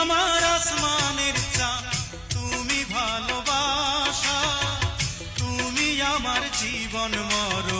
আমার আসমানের চাঁদ তুমি ভালোবাসা তুমি আমার জীবন মরো